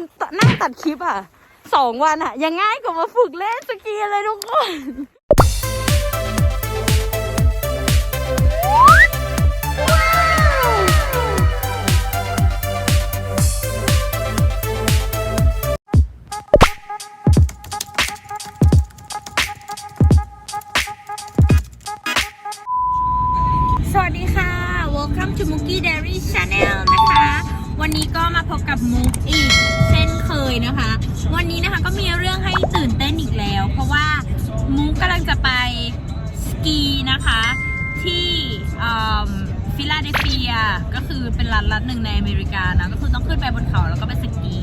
นนั่งตัดคลิปอะสองวันอะ ยังง่ายกว่ามาฝึกเล่นสกีเลยทุกคน มุกกำลังจะไปสกีนะคะ ที่ฟิลาเดลเฟีย ก็คือเป็นรัฐรัฐหนึ่งในอเมริกานะ ก็คือต้องขึ้นไปบนเขาแล้วก็ไปสกี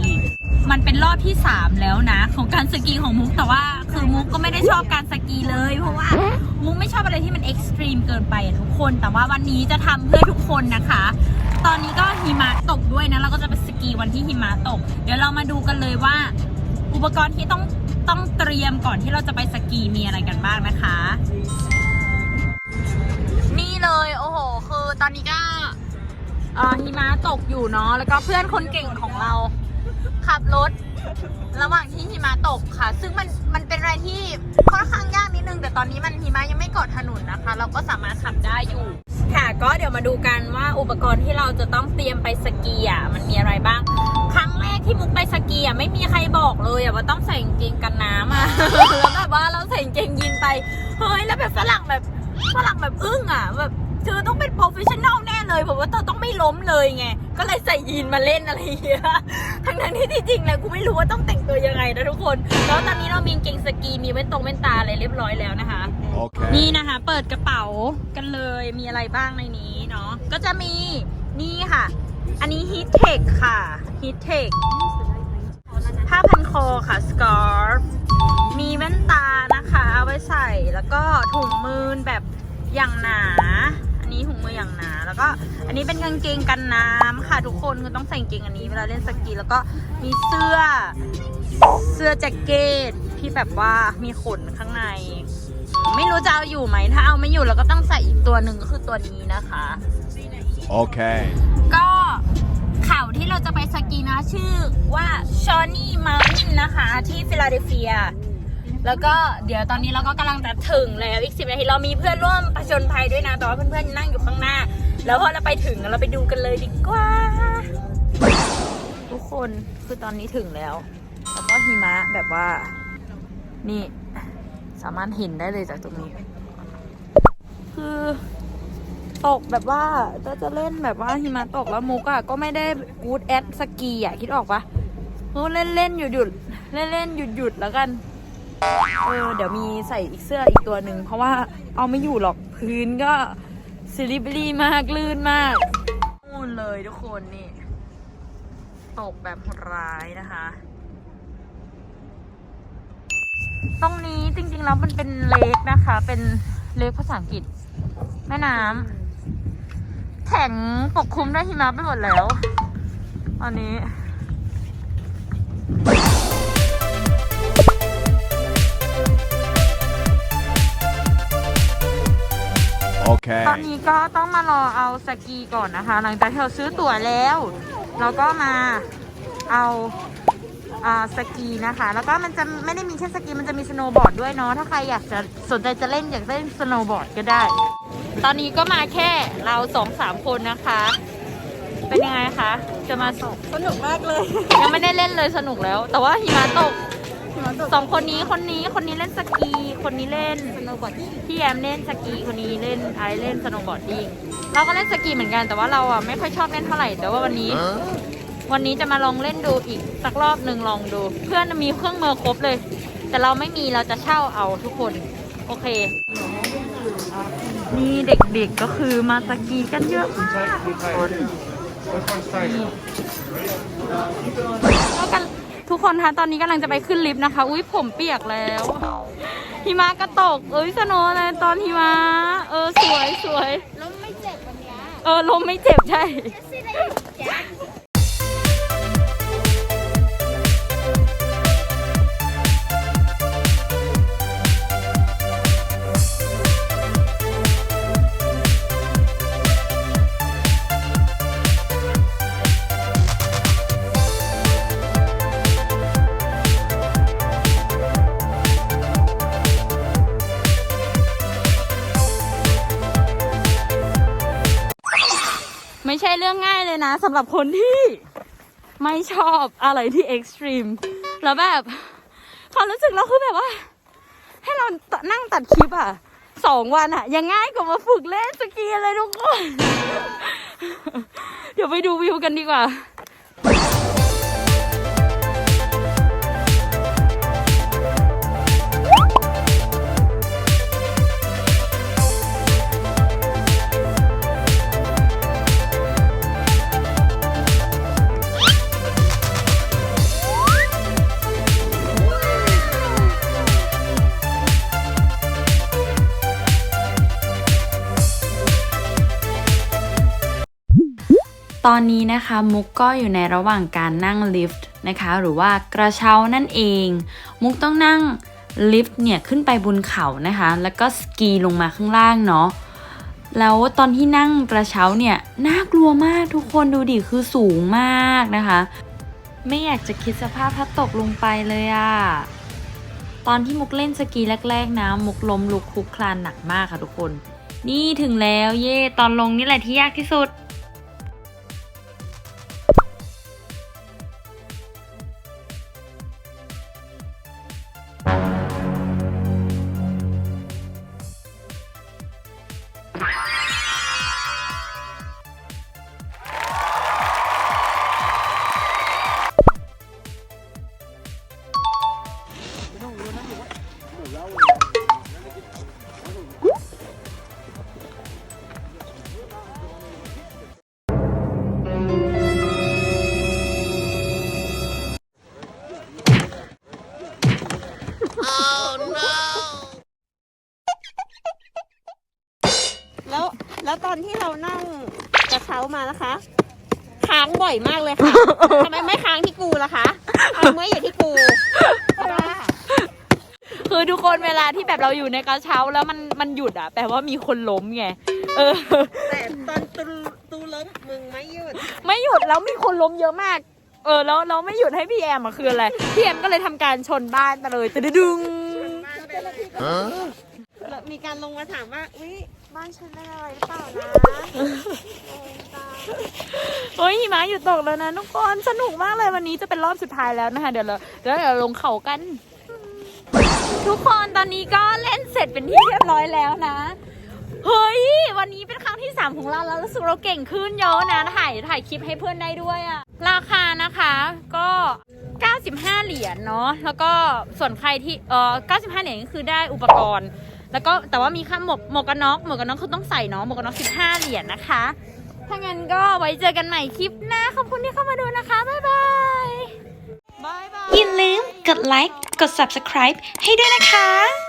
มันเป็นรอบที่ 3 แล้วนะ ของการสกีของมุกแต่ว่าคือมุกก็ไม่ได้ชอบการสกีเลย เพราะว่ามุกไม่ชอบอะไรที่มันเอ็กซ์ตรีมเกินไปอะทุกคน แต่ว่าวันนี้จะทำเพื่อทุกคนนะคะ ตอนนี้ก็หิมะตกด้วยนะเราก็จะไปสกีวันที่หิมะตก เดี๋ยวเรามาดูกันเลยว่าอุปกรณ์ที่ต้อง ต้องเตรียมก่อนที่เราจะไปสกีมีอะไรกันบ้างนะคะ นี่เลยโอ้โห คือตอนนี้ก็หิมะตกอยู่เนาะแล้วก็เพื่อนคนเก่งของเรา ขับรถ ระหว่างที่หิมะตกค่ะ ซึ่งมันมันเป็นอะไรที่ค่อนข้างยากนิดนึง แต่ตอนนี้มันหิมะยังไม่เกาะถนนนะคะ เราก็สามารถขับได้อยู่ ค่ะก็เดี๋ยวมาดูกันว่าอุปกรณ์ที่เราจะต้องเตรียมไปสกีอะมันมีอะไรบ้าง ที่มุกไปสกีอะไม่มีใครบอกเลยอะว่าต้องใส่กางเกงกันน้ำอะ แล้วแบบว่าเราใส่กางเกงยีนไป เฮ้ยแล้วแบบฝรั่งแบบฝรั่งแบบอึ้งอะแบบเธอต้องเป็นโปรเฟชชั่นแนลแน่เลยผมว่าเธอต้องไม่ล้มเลยไง ก็เลยใส่ยีนมาเล่นอะไรอย่างเงี้ย ทั้งนั้นที่ที่จริงแล้วกูไม่รู้ว่าต้องแต่งตัวยังไงนะทุกคน แล้วตอนนี้เรามีกางเกงสกีมีแว่นตรงแว่นตาอะไรเรียบร้อยแล้วนะคะ Okay. นี่นะคะ เปิดกระเป๋ากันเลยมีอะไรบ้างในนี้เนาะก็จะมีนี่ค่ะ อันนี้ Heat Tech ค่ะ Heat Tech ผ้าพันคอค่ะ scarf มีแว่นตานะคะเอาไว้ใส่แล้วก็ถุงมือแบบอย่างหนา อันนี้ถุงมืออย่างหนา แล้วก็อันนี้เป็นกางเกงกันน้ำค่ะทุกคนคือต้องใส่กางเกงอันนี้เวลาเล่นสกีแล้วก็มีเสื้อเสื้อแจ็คเก็ตที่แบบว่ามีขนข้างใน ไม่รู้จะเอาอยู่ไหมถ้าเอาไม่อยู่เราก็ต้องใส่อีกตัวหนึ่งก็คือตัวนี้นะคะ Okay. ก็เขาที่เราจะไปสกีนะชื่อว่าชอ n นี่มา u นนะคะ ที่ฟิลาเดลเฟีย แล้วก็เดี๋ยวตอนนี้เราก็กำลังจะถึงแล้วอีกสิบนาทีเรามีเพื่อนร่วมผจญภัยด้วยนะแต่ว่าเพื่อนๆนั่งอยู่ข้างหน้า แล้วพอเราไปถึงเราไปดูกันเลยดีกว่า ทุกคนคือตอนนี้ถึงแล้ว แล้วก็หิมะแบบว่านี่สามารถเห็นได้เลยจากตรงนี้ ตกแบบว่าจะจะเล่นแบบว่าหิมะตกแล้วมุกอะก็ไม่ได้กูดแอดสกีอะคิดออกปะมุกเล่นเล่นหยุดหยุดเล่นเล่นหยุดหยุดแล้วกันเออเดี๋ยวมีใส่อีกเสื้ออีกตัวหนึ่งเพราะว่าเอาไม่อยู่หรอกพื้นก็ซิลิบลีมากลื่นมากนู่นเลยทุกคนนี่ตกแบบร้ายนะคะ ตรงนี้จริงๆแล้วมันเป็นเลคนะคะ เป็นเลคภาษาอังกฤษ แม่น้ำ แข็งปกคลุมด้วยหิมะไปหมดแล้ว ตอนนี้ตอน Okay. นี้ก็ต้องมารอเอาสกีก่อนนะคะ หลังจากที่เราซื้อตั๋วแล้ว เราก็มาเอาอ่าสกีนะคะ แล้วก็มันจะไม่ได้มีแค่สกีมันจะมีสโนว์บอร์ดด้วยเนาะถ้าใครอยากจะสนใจจะเล่นอยากเล่นสโนว์บอร์ดก็ได้ ตอนนี้ก็มาแค่เราสองสามคนนะคะ เป็นยังไงคะ จะมาสสนุกมากเลยยังไม่ได้เล่นเลยสนุกแล้ว แต่ว่าหิมะตกสองคนนี้คนนี้คนนี้เล่นสกี คนนี้เล่นสนุกกว่าที่พี่แอมเล่นสกีคนนี้เล่นไอซ์เล่นสโนว์บอร์ดดิ้งเราก็เล่นสกีเหมือนกันแต่ว่าเราอะไม่ค่อยชอบเล่นเท่าไหร่แต่ว่าวันนี้ Huh? วันนี้จะมาลองเล่นดูอีกสักรอบหนึ่งลองดู เพื่อนมีเครื่องมือครบเลย แต่เราไม่มีเราจะเช่าเอาทุกคน โอเค นี่เด็กๆก็คือมาสกีกันเยอะมากทุกคนนี่แล้วกันทุกคนคะตอนนี้กำลังจะไปขึ้นลิฟต์นะคะ อุ้ยผมเปียกแล้วหิมะก็ตก เอ้ยสโนว์เลยตอนหิมะเออสวยสวยล้มไม่เจ็บวันเนี้ยเออลมไม่เจ็บใช่ นะสำหรับคนที่ไม่ชอบอะไรที่เอ็กซ์ตรีมแล้วแบบความรู้สึกเราคือแบบว่า ให้เรานั่งตัดคลิปอะสองวันอะ ยังง่ายกว่ามาฝึกเล่นสกีเลยทุกคน เดี๋ยวไปดูวิวกันดีกว่า ตอนนี้นะคะมุกก็อยู่ในระหว่างการนั่งลิฟต์นะคะหรือว่ากระเช้านั่นเอง มุกต้องนั่งลิฟต์เนี่ยขึ้นไปบนเขานะคะ แล้วก็สกีลงมาข้างล่างเนาะแล้วตอนที่นั่งกระเช้าเนี่ยน่ากลัวมากทุกคนดูดิคือสูงมากนะคะ ไม่อยากจะคิดสภาพถ้าตกลงไปเลยอะตอนที่มุกเล่นสกีแรกๆนะมุกล้มลุกคลุกคลานหนักมากค่ะทุกคน นี่ถึงแล้วเย่ตอนลงนี่แหละที่ยากที่สุด แล้วแล้วตอนที่เรานั่งกระเช้ามานะคะ ค้างบ่อยมากเลยค่ะ ทำไมไม่ค้างที่กูล่ะคะเอาเมื่ออยู่ที่กูบ้า คือทุกคนเวลาที่แบบเราอยู่ในกระเช้าแล้วมันมันหยุดอะแปลว่ามีคนล้มไงเออ แต่ตอนตูตูล้มมึงไม่หยุดไม่หยุดแล้วมีคนล้มเยอะมาก เออแล้วเราไม่หยุดให้พี่แอมอะคืออะไรพี่แอมก็เลยทำการชนบ้านไปเลยตึดึงบ้านไปเลยแล้วมีการลงมาถามว่าอุ้ยบ้านฉันเป็นอะไรหรือเปล่านะโอ้ยตายเฮ้ยหิมะหยุดตกแล้วนะทุกคนสนุกมากเลยวันนี้จะเป็นรอบสุดท้ายแล้วนะคะเดี๋ยวเราเดี๋ยวเราลงเขากัน ทุกคนตอนนี้ก็เล่นเสร็จเป็นที่เรียบร้อยแล้วนะ เฮ้ย วันนี้เป็นครั้งที่ 3 ของเราแล้วรู้สึกเราเก่งขึ้นเยอะนะ ถ่ายถ่ายคลิปให้เพื่อนได้ด้วยอะราคานะคะก็ 95 เหรียญเนาะแล้วก็ส่วนใครที่เออ95 เหรียญก็คือได้อุปกรณ์ แล้วก็แต่ว่ามีค่าหมวกหมวกกันน็อกหมวกกันน็อกคือต้องใส่เนาะหมวกกันน็อก 15 เหรียญนะคะ ถ้างั้นก็ไว้เจอกันใหม่คลิปหน้าขอบคุณที่เข้ามาดูนะคะบ๊ายบายบายบาย อย่าลืมกดไลค์ กด subscribe ให้ด้วยนะคะ